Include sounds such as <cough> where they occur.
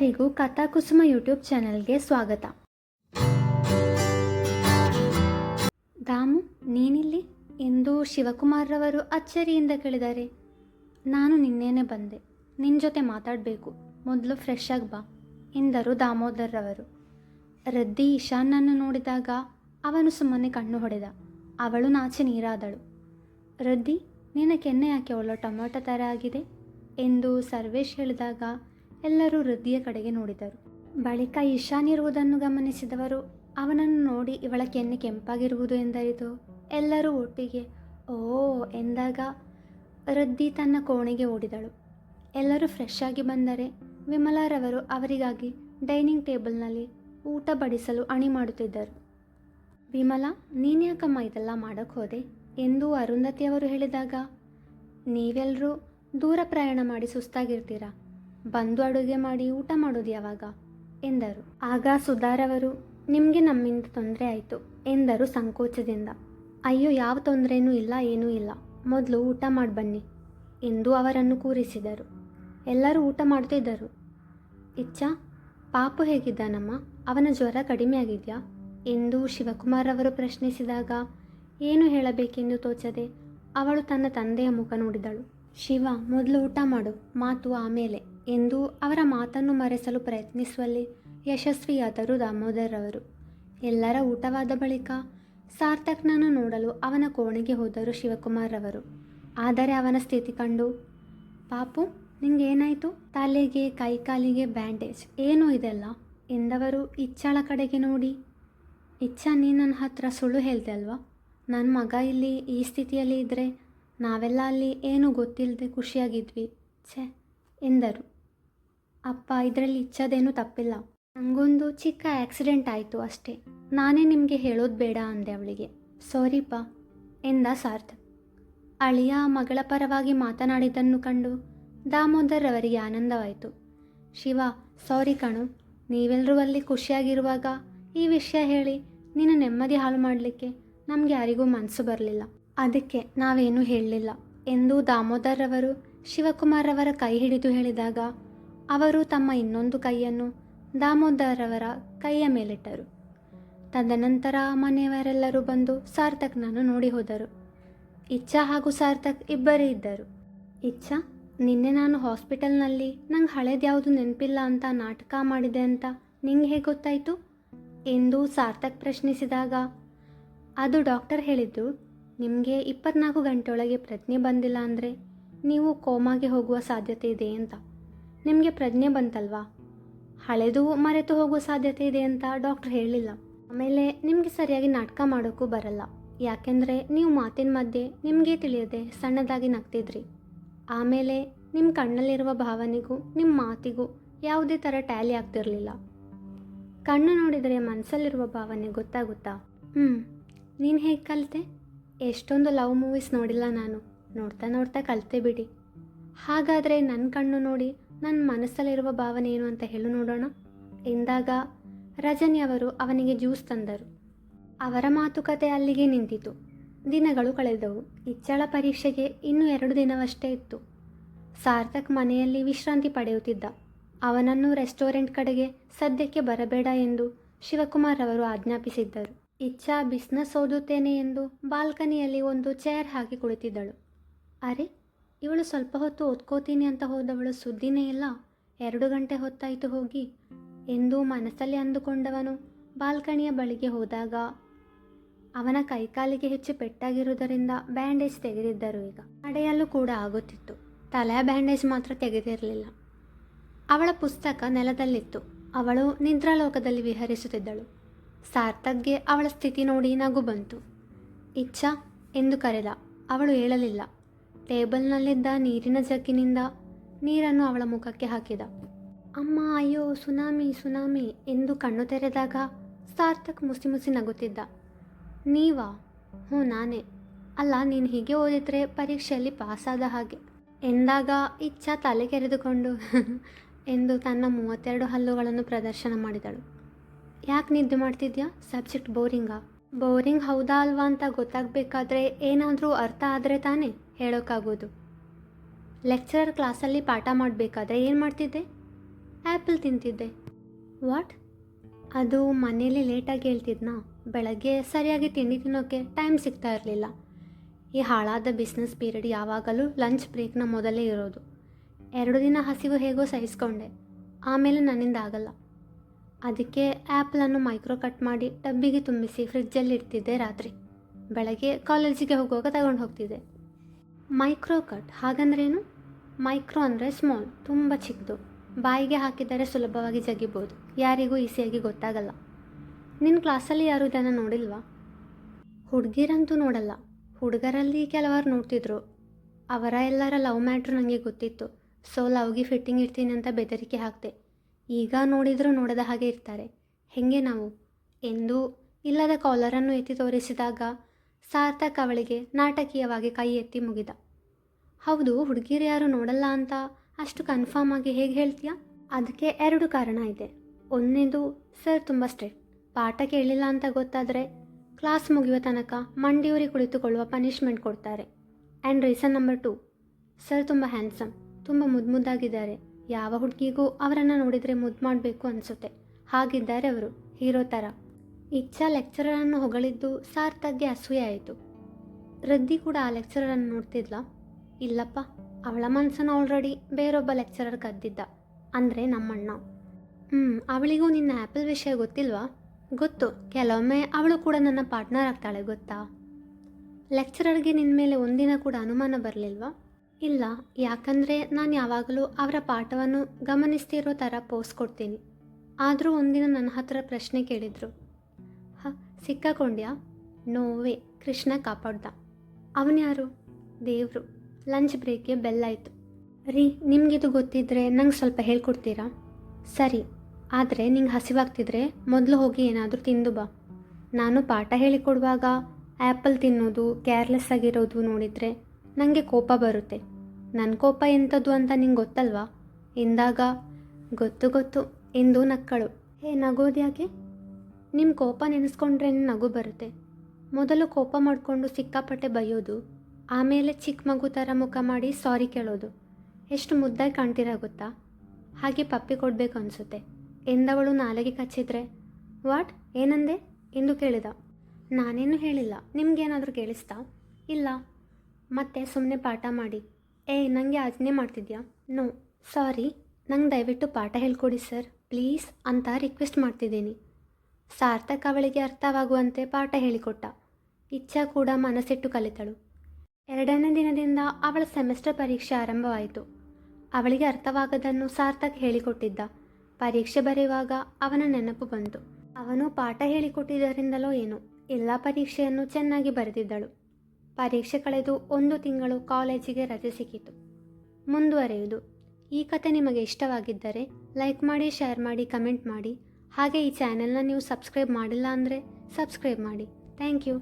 ಎಲ್ಲರಿಗೂ ಕಥಾಕುಸುಮ ಯೂಟ್ಯೂಬ್ ಚಾನೆಲ್ಗೆ ಸ್ವಾಗತ. ದಾಮು ನೀನಿಲ್ಲಿ? ಎಂದು ಶಿವಕುಮಾರ್ರವರು ಅಚ್ಚರಿಯಿಂದ ಕೇಳಿದ್ದಾರೆ ನಾನು ನಿನ್ನೇನೆ ಬಂದೆ. ನಿನ್ನ ಜೊತೆ ಮಾತಾಡಬೇಕು. ಮೊದಲು ಫ್ರೆಶ್ ಆಗಿ ಬಾ, ಎಂದರು ದಾಮೋದರ್ರವರು. ರದ್ದಿ ಈಶಾನ್ನನ್ನು ನೋಡಿದಾಗ ಅವನು ಸುಮ್ಮನೆ ಕಣ್ಣು ಹೊಡೆದ. ಅವಳು ನಾಚೆ ನೀರಾದಳು. ರದ್ದಿ, ನಿನ್ನ ಕೆನ್ನೆ ಯಾಕೆ ಒಳ್ಳೆ ಟೊಮೆಟೊ ಥರ ಆಗಿದೆ? ಎಂದು ಸರ್ವೇಶ್ ಹೇಳಿದಾಗ ಎಲ್ಲರೂ ವೃದ್ಧಿಯ ಕಡೆಗೆ ನೋಡಿದರು. ಬಳಿಕ ಈಶಾನ್ ಇರುವುದನ್ನು ಗಮನಿಸಿದವರು, ಅವನನ್ನು ನೋಡಿ ಇವಳ ಕೆನ್ನೆ ಕೆಂಪಾಗಿರುವುದು ಎಂದರಿತು. ಎಲ್ಲರೂ ಒಟ್ಟಿಗೆ, ಓ, ಎಂದಾಗ ವೃದ್ಧಿ ತನ್ನ ಕೋಣೆಗೆ ಓಡಿದಳು. ಎಲ್ಲರೂ ಫ್ರೆಶ್ ಆಗಿ ಬಂದರೆ, ವಿಮಲಾರವರು ಅವರಿಗಾಗಿ ಡೈನಿಂಗ್ ಟೇಬಲ್ನಲ್ಲಿ ಊಟ ಬಡಿಸಲು ಅಣಿ ಮಾಡುತ್ತಿದ್ದರು. ವಿಮಲಾ, ನೀನ್ಯಾಕಮ್ಮ ಇದೆಲ್ಲ ಮಾಡೋಕ್ಕೆ ಹೋದೆ? ಎಂದು ಅರುಂಧತಿಯವರು ಹೇಳಿದಾಗ ನೀವೆಲ್ಲರೂ ದೂರ ಪ್ರಯಾಣ ಮಾಡಿ ಸುಸ್ತಾಗಿರ್ತೀರಾ? ಬಂದು ಅಡುಗೆ ಮಾಡಿ ಊಟ ಮಾಡೋದು ಯಾವಾಗ? ಎಂದರು. ಆಗ ಸುಧಾರವರು ನಿಮಗೆ ನಮ್ಮಿಂದ ತೊಂದರೆ ಆಯಿತು, ಎಂದರು ಸಂಕೋಚದಿಂದ. ಅಯ್ಯೋ, ಯಾವ ತೊಂದರೆನೂ ಇಲ್ಲ, ಏನೂ ಇಲ್ಲ. ಮೊದಲು ಊಟ ಮಾಡಿ ಬನ್ನಿ ಎಂದು ಅವರನ್ನು ಕೂರಿಸಿದರು. ಎಲ್ಲರೂ ಊಟ ಮಾಡ್ತಿದ್ದರು ಇಚ್ಛಾ, ಪಾಪು ಹೇಗಿದ್ದಾನಮ್ಮ ಅವನ ಜ್ವರ ಕಡಿಮೆ ಆಗಿದೆಯಾ? ಎಂದು ಶಿವಕುಮಾರ್ ಅವರು ಪ್ರಶ್ನಿಸಿದಾಗ, ಏನು ಹೇಳಬೇಕೆಂದು ತೋಚದೆ ಅವಳು ತನ್ನ ತಂದೆಯ ಮುಖ ನೋಡಿದಳು. ಶಿವ, ಮೊದಲು ಊಟ ಮಾಡು, ಮಾತು ಆಮೇಲೆ. ಎಂದು ಅವರ ಮಾತನ್ನು ಮರೆಸಲು ಪ್ರಯತ್ನಿಸುವಲ್ಲಿ ಯಶಸ್ವಿಯಾದರು ದಾಮೋದರ್ ಅವರು ಎಲ್ಲರ ಊಟವಾದ ಬಳಿಕ ಸಾರ್ಥಕ್ನನ್ನು ನೋಡಲು ಅವನ ಕೋಣೆಗೆ ಹೋದರು ಶಿವಕುಮಾರ್ ಅವರು ಆದರೆ ಅವನ ಸ್ಥಿತಿ ಕಂಡು, ಪಾಪು, ನಿಂಗೇನಾಯಿತು? ತಲೆಗೆ, ಕೈಕಾಲಿಗೆ ಬ್ಯಾಂಡೇಜ್ ಏನು ಇದೆಲ್ಲ? ಎಂದವರು ಇಚ್ಛಳ ಕಡೆಗೆ ನೋಡಿ, ಇಚ್ಛ, ನೀ ನನ್ನ ಹತ್ರ ಸುಳ್ಳು ಹೇಳ್ದೆ ಅಲ್ವಾ? ನನ್ನ ಮಗ ಇಲ್ಲಿ ಈ ಸ್ಥಿತಿಯಲ್ಲಿ ಇದ್ದರೆ ನಾವೆಲ್ಲ ಅಲ್ಲಿ ಏನೂ ಗೊತ್ತಿಲ್ಲದೆ ಖುಷಿಯಾಗಿದ್ವಿ. ಛೆ, ಎಂದರು. ಅಪ್ಪ, ಇದರಲ್ಲಿ ಇಚ್ಚದೇನೂ ತಪ್ಪಿಲ್ಲ. ನನಗೊಂದು ಚಿಕ್ಕ ಆಕ್ಸಿಡೆಂಟ್ ಆಯಿತು ಅಷ್ಟೇ. ನಾನೇ ನಿಮಗೆ ಹೇಳೋದು ಬೇಡ ಅಂದೆ ಅವಳಿಗೆ. ಸಾರಿಪ್ಪ, ಎಂದ ಸಾರ್ಥ್. ಅಳಿಯ ಮಗಳ ಪರವಾಗಿ ಮಾತನಾಡಿದ್ದನ್ನು ಕಂಡು ದಾಮೋದರ್ ಅವರಿಗೆ ಆನಂದವಾಯಿತು. ಶಿವ, ಸಾರಿ ಕಣು. ನೀವೆಲ್ಲರೂ ಅಲ್ಲಿ ಖುಷಿಯಾಗಿರುವಾಗ ಈ ವಿಷಯ ಹೇಳಿ ನಿನ್ನ ನೆಮ್ಮದಿ ಹಾಳು ಮಾಡಲಿಕ್ಕೆ ನಮಗೆ ಯಾರಿಗೂ ಮನಸ್ಸು ಬರಲಿಲ್ಲ. ಅದಕ್ಕೆ ನಾವೇನೂ ಹೇಳಲಿಲ್ಲ. ಎಂದು ದಾಮೋದರ್ ಅವರು ಶಿವಕುಮಾರ್ ಅವರ ಕೈ ಹಿಡಿದು ಹೇಳಿದಾಗ ಅವರು ತಮ್ಮ ಇನ್ನೊಂದು ಕೈಯನ್ನು ದಾಮೋದರವರ ಕೈಯ ಮೇಲಿಟ್ಟರು. ತದನಂತರ ಮನೆಯವರೆಲ್ಲರೂ ಬಂದು ಸಾರ್ಥಕ್ನನ್ನು ನೋಡಿ ಹೋದರು. ಇಚ್ಛಾ ಹಾಗೂ ಸಾರ್ಥಕ್ ಇಬ್ಬರೇ ಇದ್ದರು. ಇಚ್ಛಾ, ನಿನ್ನೆ ನಾನು ಹಾಸ್ಪಿಟಲ್ನಲ್ಲಿ, ನಂಗೆ ಹಳೇದ್ಯಾವುದು ನೆನಪಿಲ್ಲ ಅಂತ ನಾಟಕ ಮಾಡಿದೆ ಅಂತ ನಿಂಗೆ ಹೇಗೆ ಗೊತ್ತಾಯಿತು? ಎಂದು ಸಾರ್ಥಕ್ ಪ್ರಶ್ನಿಸಿದಾಗ, ಅದು ಡಾಕ್ಟರ್ ಹೇಳಿದ್ದು, ನಿಮಗೆ ಇಪ್ಪತ್ನಾಲ್ಕು ಗಂಟೆಯೊಳಗೆ ಪ್ರಜ್ಞೆ ಬಂದಿಲ್ಲ ಅಂದರೆ ನೀವು ಕೋಮಾಗೆ ಹೋಗುವ ಸಾಧ್ಯತೆ ಇದೆ ಅಂತ. ನಿಮಗೆ ಪ್ರಜ್ಞೆ ಬಂತಲ್ವಾ? ಹಳೆದು ಮರೆತು ಹೋಗುವ ಸಾಧ್ಯತೆ ಇದೆ ಅಂತ ಡಾಕ್ಟರ್ ಹೇಳಲಿಲ್ಲ ಆಮೇಲೆ ನಿಮಗೆ ಸರಿಯಾಗಿ ನಾಟಕ ಮಾಡೋಕ್ಕೂ ಬರಲ್ಲ. ಯಾಕೆಂದರೆ ನೀವು ಮಾತಿನ ಮಧ್ಯೆ ನಿಮಗೆ ತಿಳಿಯದೆ ಸಣ್ಣದಾಗಿ ನಗ್ತಿದ್ರಿ. ಆಮೇಲೆ ನಿಮ್ಮ ಕಣ್ಣಲ್ಲಿರುವ ಭಾವನೆಗೂ ನಿಮ್ಮ ಮಾತಿಗೂ ಯಾವುದೇ ಥರ ಟ್ಯಾಲಿ ಆಗ್ತಿರಲಿಲ್ಲ. ಕಣ್ಣು ನೋಡಿದರೆ ಮನಸ್ಸಲ್ಲಿರುವ ಭಾವನೆ ಗೊತ್ತಾಗುತ್ತಾ? ಹ್ಞೂ ನೀನು ಹೇಗೆ ಕಲಿತೆ? ಎಷ್ಟೊಂದು ಲವ್ ಮೂವೀಸ್ ನೋಡಿಲ್ಲ ನಾನು. ನೋಡ್ತಾ ನೋಡ್ತಾ ಕಲಿತೆ ಬಿಡಿ. ಹಾಗಾದರೆ ನನ್ನ ಕಣ್ಣು ನೋಡಿ ನನ್ನ ಮನಸ್ಸಲ್ಲಿರುವ ಭಾವನೆ ಏನು ಅಂತ ಹೇಳು ನೋಡೋಣ. ಎಂದಾಗ ರಜನಿ ಅವರು ಅವನಿಗೆ ಜ್ಯೂಸ್ ತಂದರು. ಅವರ ಮಾತುಕತೆ ಅಲ್ಲಿಗೆ ನಿಂತಿತು. ದಿನಗಳು ಕಳೆದವು. ಇಚ್ಚಳ ಪರೀಕ್ಷೆಗೆ ಇನ್ನೂ ಎರಡು ದಿನವಷ್ಟೇ ಇತ್ತು. ಸಾರ್ಥಕ್ ಮನೆಯಲ್ಲಿ ವಿಶ್ರಾಂತಿ ಪಡೆಯುತ್ತಿದ್ದ. ಅವನನ್ನು ರೆಸ್ಟೋರೆಂಟ್ ಕಡೆಗೆ ಸದ್ಯಕ್ಕೆ ಬರಬೇಡ ಎಂದು ಶಿವಕುಮಾರ್ ಅವರು ಆಜ್ಞಾಪಿಸಿದ್ದರು. ಇಚ್ಛಾ, ಬಿಸ್ನೆಸ್ ಓದುತ್ತೇನೆ ಎಂದು ಬಾಲ್ಕನಿಯಲ್ಲಿ ಒಂದು ಚೇರ್ ಹಾಕಿ ಕುಳಿತಿದ್ದಳು. ಅರೆ ಇವಳು ಸ್ವಲ್ಪ ಹೊತ್ತು ಓದ್ಕೋತೀನಿ ಅಂತ ಹೋದವಳು ಸುದ್ದಿನೇ ಇಲ್ಲ. ಎರಡು ಗಂಟೆ ಹೊತ್ತಾಯಿತು ಹೋಗಿ. ಎಂದು ಮನಸ್ಸಲ್ಲಿ ಅಂದುಕೊಂಡವನು ಬಾಲ್ಕನಿಯ ಬಳಿಗೆ ಹೋದಾಗ ಅವನ ಕೈಕಾಲಿಗೆ ಹೆಚ್ಚು ಪೆಟ್ಟಾಗಿರುವುದರಿಂದ ಬ್ಯಾಂಡೇಜ್ ತೆಗೆದಿದ್ದರು ಈಗ. ನಡೆಯಲು ಕೂಡ ಆಗುತ್ತಿತ್ತು. ತಲೆಯ ಬ್ಯಾಂಡೇಜ್ ಮಾತ್ರ ತೆಗೆದಿರಲಿಲ್ಲ. ಅವಳ ಪುಸ್ತಕ ನೆಲದಲ್ಲಿತ್ತು. ಅವಳು ನಿದ್ರಾಲೋಕದಲ್ಲಿ ವಿಹರಿಸುತ್ತಿದ್ದಳು. ಸಾರ್ಥಕ್ಗೆ ಅವಳ ಸ್ಥಿತಿ ನೋಡಿ ನಗು ಬಂತು. ಇಚ್ಛಾ ಎಂದು ಕರೆದ. ಅವಳು ಹೇಳಲಿಲ್ಲ. ಟೇಬಲ್ನಲ್ಲಿದ್ದ ನೀರಿನ ಜಗ್ಗಿನಿಂದ ನೀರನ್ನು ಅವಳ ಮುಖಕ್ಕೆ ಹಾಕಿದ. ಅಮ್ಮ, ಅಯ್ಯೋ, ಸುನಾಮಿ ಸುನಾಮಿ ಎಂದು ಕಣ್ಣು ತೆರೆದಾಗ ಸಾರ್ಥಕ್ ಮುಸಿ ಮುಸಿ ನಗುತ್ತಿದ್ದ. ನೀವಾ? ಹ್ಞೂ, ನಾನೇ. ಅಲ್ಲ, ನೀನು ಹೀಗೆ ಓದಿದ್ರೆ ಪರೀಕ್ಷೆಯಲ್ಲಿ ಪಾಸಾದ ಹಾಗೆ. ಎಂದಾಗ ಇಚ್ಛಾ ತಲೆ ಕೆರೆದುಕೊಂಡು <laughs> ಎಂದು ತನ್ನ ಮೂವತ್ತೆರಡು ಹಲ್ಲುಗಳನ್ನು ಪ್ರದರ್ಶನ ಮಾಡಿದಳು. ಯಾಕೆ ನಿದ್ದೆ ಮಾಡ್ತಿದ್ಯಾ? ಸಬ್ಜೆಕ್ಟ್ ಬೋರಿಂಗಾ? ಬೋರಿಂಗ್ ಹೌದಾ ಅಲ್ವಾ ಅಂತ ಗೊತ್ತಾಗಬೇಕಾದ್ರೆ ಏನಾದರೂ ಅರ್ಥ ಆದರೆ ತಾನೇ? ಹೇಳೋಕ್ಕಾಗೋದು. ಲೆಕ್ಚರರ್ ಕ್ಲಾಸಲ್ಲಿ ಪಾಠ ಮಾಡಬೇಕಾದ್ರೆ ಏನು ಮಾಡ್ತಿದ್ದೆ? ಆ್ಯಪಲ್ ತಿಂತಿದ್ದೆ. ವಾಟ್ ಅದು ಮನೇಲಿ ಲೇಟಾಗಿ ಹೇಳ್ತಿದ್ನಾ? ಬೆಳಗ್ಗೆ ಸರಿಯಾಗಿ ತಿಂಡಿ ತಿನ್ನೋಕ್ಕೆ ಟೈಮ್ ಸಿಗ್ತಾ ಇರಲಿಲ್ಲ. ಈ ಹಾಳಾದ ಬಿಸ್ನೆಸ್ ಪೀರಿಯಡ್ ಯಾವಾಗಲೂ ಲಂಚ್ ಬ್ರೇಕ್ನ ಮೊದಲೇ ಇರೋದು. ಎರಡು ದಿನ ಹಸಿವು ಹೇಗೋ ಸಹಿಸ್ಕೊಂಡೆ. ಆಮೇಲೆ ನನ್ನಿಂದ ಆಗಲ್ಲ. ಅದಕ್ಕೆ ಆ್ಯಪಲನ್ನು ಮೈಕ್ರೋ ಕಟ್ ಮಾಡಿ ಡಬ್ಬಿಗೆ ತುಂಬಿಸಿ ಫ್ರಿಜ್ಜಲ್ಲಿ ಇಡ್ತಿದ್ದೆ ರಾತ್ರಿ. ಬೆಳಗ್ಗೆ ಕಾಲೇಜಿಗೆ ಹೋಗುವಾಗ ತಗೊಂಡು ಹೋಗ್ತಿದ್ದೆ. Micro cut. ಹಾಗಂದ್ರೇನು? ಮೈಕ್ರೋ ಅಂದರೆ ಸ್ಮಾಲ್, ತುಂಬ ಚಿಕ್ಕದು ಬಾಯಿಗೆ ಹಾಕಿದರೆ ಸುಲಭವಾಗಿ ಜಗಿಬೋದು. ಯಾರಿಗೂ ಈಸಿಯಾಗಿ ಗೊತ್ತಾಗಲ್ಲ. ನಿನ್ನ ಕ್ಲಾಸಲ್ಲಿ ಯಾರು ಇದನ್ನು ನೋಡಿಲ್ವಾ? ಹುಡುಗಿರಂತೂ ನೋಡಲ್ಲ. ಹುಡುಗರಲ್ಲಿ ಕೆಲವರು ನೋಡ್ತಿದ್ರು. ಅವರ ಎಲ್ಲರ ಲವ್ ಮ್ಯಾಟ್ರು ನನಗೆ ಗೊತ್ತಿತ್ತು. ಸೊ ಲವ್ಗೆ ಫಿಟ್ಟಿಂಗ್ ಇರ್ತೀನಿ ಅಂತ ಬೆದರಿಕೆ ಹಾಕ್ತೆ ಈಗ ನೋಡಿದರೂ ನೋಡದ ಹಾಗೆ ಇರ್ತಾರೆ. ಹೆಂಗೆ ನಾವು? ಎಂದು ಇಲ್ಲದ ಕಾಲರನ್ನು ಎತ್ತಿ ತೋರಿಸಿದಾಗ ಸಾರ್ಥಕ್ ಅವಳಿಗೆ ನಾಟಕೀಯವಾಗಿ ಕೈ ಎತ್ತಿ ಮುಗಿದ. ಹೌದು, ಹುಡುಗಿರು ಯಾರು ನೋಡಲ್ಲ ಅಂತ ಅಷ್ಟು ಕನ್ಫರ್ಮ್ ಆಗಿ ಹೇಗೆ ಹೇಳ್ತೀಯಾ? ಅದಕ್ಕೆ ಎರಡು ಕಾರಣ ಇದೆ. ಒಂದನೇದು ಸರ್ ತುಂಬ ಸ್ಟ್ರಿಕ್ಟ್ ಪಾಠ ಕೇಳಿಲ್ಲ ಅಂತ ಗೊತ್ತಾದರೆ ಕ್ಲಾಸ್ ಮುಗಿಯುವ ತನಕ ಮಂಡಿಯೂರಿ ಕುಳಿತುಕೊಳ್ಳುವ ಪನಿಷ್ಮೆಂಟ್ ಕೊಡ್ತಾರೆ. And reason number two sir ತುಂಬ ಹ್ಯಾಂಡ್ಸಮ್ ತುಂಬ ಮುದ್ದು ಮುದ್ದಾಗಿದ್ದಾರೆ. ಯಾವ ಹುಡುಗಿಗೂ ಅವರನ್ನು ನೋಡಿದರೆ ಮುದ್ದು ಮಾಡಬೇಕು ಅನಿಸುತ್ತೆ. ಹಾಗಿದ್ದಾರೆ ಅವರು, ಹೀರೋ ಥರ ಇಚ್ಛಾ ಲೆಕ್ಚರರನ್ನು ಹೊಗಳಿದ್ದು ಸಾರ್ಥಕ್ಗೆ ಅಸೂಯೆ ಆಯಿತು. ರದ್ದಿ ಕೂಡ ಆ ಲೆಕ್ಚರರನ್ನು ನೋಡ್ತಿದ್ಲ. ಇಲ್ಲಪ್ಪ, ಅವಳ ಮನಸ್ಸನ್ನು ಆಲ್ರೆಡಿ ಬೇರೊಬ್ಬ ಲೆಕ್ಚರರ್ ಕದ್ದಿದ್ದ. ಅಂದರೆ ನಮ್ಮಣ್ಣ. ಹ್ಞೂ ಅವಳಿಗೂ ನಿನ್ನ ಆ್ಯಪಲ್ ವಿಷಯ ಗೊತ್ತಿಲ್ವಾ? ಗೊತ್ತು, ಕೆಲವೊಮ್ಮೆ ಅವಳು ಕೂಡ ನನ್ನ ಪಾರ್ಟ್ನರ್ ಆಗ್ತಾಳೆ, ಗೊತ್ತಾ? ಲೆಕ್ಚರರ್ಗೆ ನಿನ್ನ ಮೇಲೆ ಒಂದಿನ ಕೂಡ ಅನುಮಾನ ಬರಲಿಲ್ವಾ? ಇಲ್ಲ, ಯಾಕಂದರೆ ನಾನು ಯಾವಾಗಲೂ ಅವರ ಪಾಠವನ್ನು ಗಮನಿಸ್ತಿರೋ ಥರ ಪೋಸ್ ಕೊಡ್ತೀನಿ. ಆದರೂ ಒಂದಿನ ನನ್ನ ಹತ್ರ ಪ್ರಶ್ನೆ ಕೇಳಿದರು. ಸಿಕ್ಕಾಕೊಂಡ್ಯಾ ನೋವೇ ಕೃಷ್ಣ ಕಾಪಾಡ್ದ. ಅವನ್ಯಾರು ದೇವರು. ಲಂಚ್ ಬ್ರೇಕ್ಗೆ ಬೆಲ್ಲಾಯಿತು ರೀ, ನಿಮಗಿದು ಗೊತ್ತಿದ್ರೆ ನಂಗೆ ಸ್ವಲ್ಪ ಹೇಳ್ಕೊಡ್ತೀರಾ? ಸರಿ, ಆದರೆ ನಿಂಗೆ ಹಸಿವಾಗ್ತಿದ್ರೆ ಮೊದಲು ಹೋಗಿ ಏನಾದರೂ ತಿಂದು ಬಾ. ನಾನು ಪಾಠ ಹೇಳಿಕೊಡುವಾಗ ಆ್ಯಪಲ್ ತಿನ್ನೋದು ಕೇರ್ಲೆಸ್ ಆಗಿರೋದು ನೋಡಿದರೆ ನನಗೆ ಕೋಪ ಬರುತ್ತೆ. ನನ್ನ ಕೋಪ ಎಂಥದ್ದು ಅಂತ ನಿಂಗೆ ಗೊತ್ತಲ್ವಾ? ಎಂದಾಗ, ಗೊತ್ತು ಗೊತ್ತು, ಎಂದು ನಕ್ಕಳು. ಹೇ, ನಗೋದ್ಯಾಕೆ? ನಿಮ್ಮ ಕೋಪ ನೆನೆಸ್ಕೊಂಡ್ರೆ ನಗು ಬರುತ್ತೆ. ಮೊದಲು ಕೋಪ ಮಾಡಿಕೊಂಡು ಸಿಕ್ಕಾಪಟ್ಟೆ ಬೈಯೋದು, ಆಮೇಲೆ ಚಿಕ್ಕ ಮಗು ಥರ ಮುಖ ಮಾಡಿ ಸಾರಿ ಕೇಳೋದು. ಎಷ್ಟು ಮುದ್ದಾಗಿ ಕಾಣ್ತೀರಾ ಗೊತ್ತಾ? ಹಾಗೆ ಪಪ್ಪಿ ಕೊಡಬೇಕು ಅನಿಸುತ್ತೆ. ಎಂದವಳು ನಾಲಿಗೆ ಕಚ್ಚಿದ್ರೆ, ವಾಟ್? ಏನಂದೆ? ಎಂದು ಕೇಳಿದ. ನಾನೇನು ಹೇಳಿಲ್ಲ. ನಿಮ್ಗೇನಾದರೂ ಕೇಳಿಸ್ತಾ? ಇಲ್ಲ. ಮತ್ತೆ ಸುಮ್ಮನೆ ಪಾಠ ಮಾಡಿ. ಏಯ್ ನನಗೆ ಆಜ್ಞೆ ಮಾಡ್ತಿದ್ಯಾ? No, sorry. ನಂಗೆ ದಯವಿಟ್ಟು ಪಾಠ ಹೇಳ್ಕೊಡಿ ಸರ್. ಪ್ಲೀಸ್, ಅಂತ ರಿಕ್ವೆಸ್ಟ್ ಮಾಡ್ತಿದ್ದೀನಿ. ಸಾರ್ಥಕ್ ಅವಳಿಗೆ ಅರ್ಥವಾಗುವಂತೆ ಪಾಠ ಹೇಳಿಕೊಟ್ಟ. ಇಚ್ಛಾ ಕೂಡ ಮನಸ್ಸಿಟ್ಟು ಕಲಿತಳು. ಎರಡನೇ ದಿನದಿಂದ ಅವಳ ಸೆಮಿಸ್ಟರ್ ಪರೀಕ್ಷೆ ಆರಂಭವಾಯಿತು. ಅವಳಿಗೆ ಅರ್ಥವಾಗದನ್ನು ಸಾರ್ಥಕ್ ಹೇಳಿಕೊಟ್ಟಿದ್ದ. ಪರೀಕ್ಷೆ ಬರೆಯುವಾಗ ಅವನ ನೆನಪು ಬಂತು. ಅವನು ಪಾಠ ಹೇಳಿಕೊಟ್ಟಿದ್ದರಿಂದಲೋ ಏನೋ, ಎಲ್ಲ ಪರೀಕ್ಷೆಯನ್ನು ಚೆನ್ನಾಗಿ ಬರೆದಿದ್ದಳು. ಪರೀಕ್ಷೆ ಕಳೆದು ಒಂದು ತಿಂಗಳು ಕಾಲೇಜಿಗೆ ರಜೆ ಸಿಕ್ಕಿತು. ಮುಂದುವರೆಯುವುದು. ಈ ಕತೆ ನಿಮಗೆ ಇಷ್ಟವಾಗಿದ್ದರೆ ಲೈಕ್ ಮಾಡಿ, ಶೇರ್ ಮಾಡಿ, ಕಮೆಂಟ್ ಮಾಡಿ. ಹಾಗೆ ಈ ಚಾನೆಲ್ನ ನೀವು ಸಬ್ಸ್ಕ್ರೈಬ್ ಮಾಡಿಲ್ಲ ಅಂದರೆ ಸಬ್ಸ್ಕ್ರೈಬ್ ಮಾಡಿ. Thank you.